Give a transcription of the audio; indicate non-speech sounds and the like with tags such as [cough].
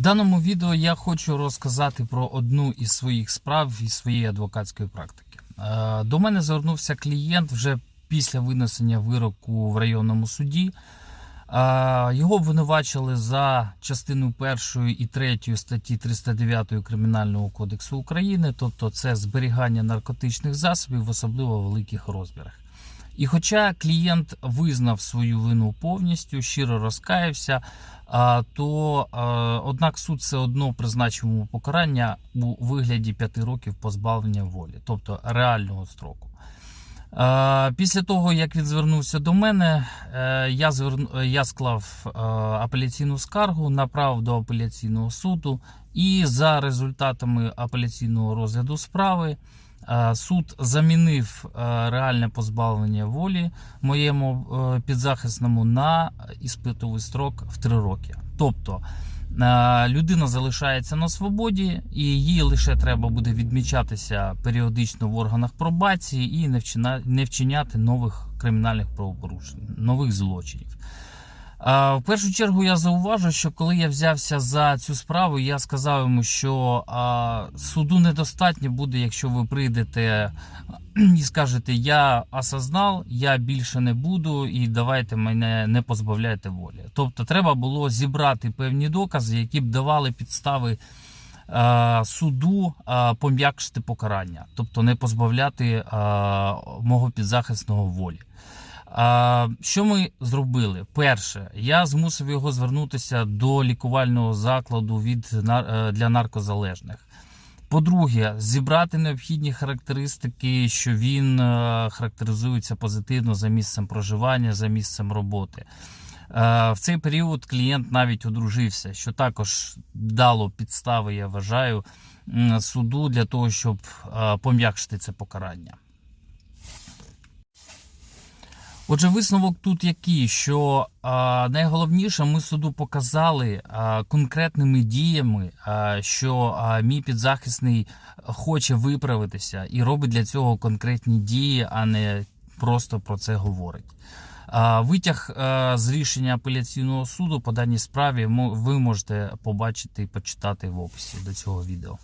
В даному відео я хочу розказати про одну із своїх справ із своєї адвокатської практики. Е, До мене звернувся клієнт вже після винесення вироку в районному суді. Е, Його обвинувачили за частиною першої і третьої статті 309 Кримінального кодексу України, тобто це зберігання наркотичних засобів в особливо великих розмірах. І хоча клієнт визнав свою вину повністю, щиро розкаявся, то однак суд все одно призначив йому покарання у вигляді 5 років позбавлення волі, тобто реального строку. Після того, як він звернувся до мене, е, я, зверну, я склав е, апеляційну скаргу, направив до апеляційного суду, і за результатами апеляційного розгляду справи суд замінив е, реальне позбавлення волі моєму е, підзахисному на іспитовий строк в 3 роки. Тобто е, людина залишається на свободі, і їй лише треба буде відмічатися періодично в органах пробації і не вчиняти нових кримінальних правопорушень, нових злочинів. В першу чергу я зауважу, що коли я взявся за цю справу, я сказав йому, що суду недостатньо буде, якщо ви прийдете [clears throat] і скажете, я осознав, я більше не буду, і давайте мене не позбавляйте волі. Тобто, треба було зібрати певні докази, які б давали підстави суду пом'якшити покарання, тобто не позбавляти мого підзахисного волі. А, що ми зробили? Перше, я змусив його звернутися до лікувального закладу від е, для наркозалежних. По-друге, зібрати необхідні характеристики, що він е, характеризується позитивно за місцем проживання, за місцем роботи. Е, В цей період клієнт навіть одружився, що також дало підстави, я вважаю, суду для того, щоб пом'якшити це покарання. Отже, висновок тут який, що а, найголовніше, ми суду показали а, конкретними діями, а, що а, мій підзахисний хоче виправитися і робить для цього конкретні дії, а не просто про це говорить. А, Витяг а, з рішення апеляційного суду по даній справі ви можете побачити і почитати в описі до цього відео.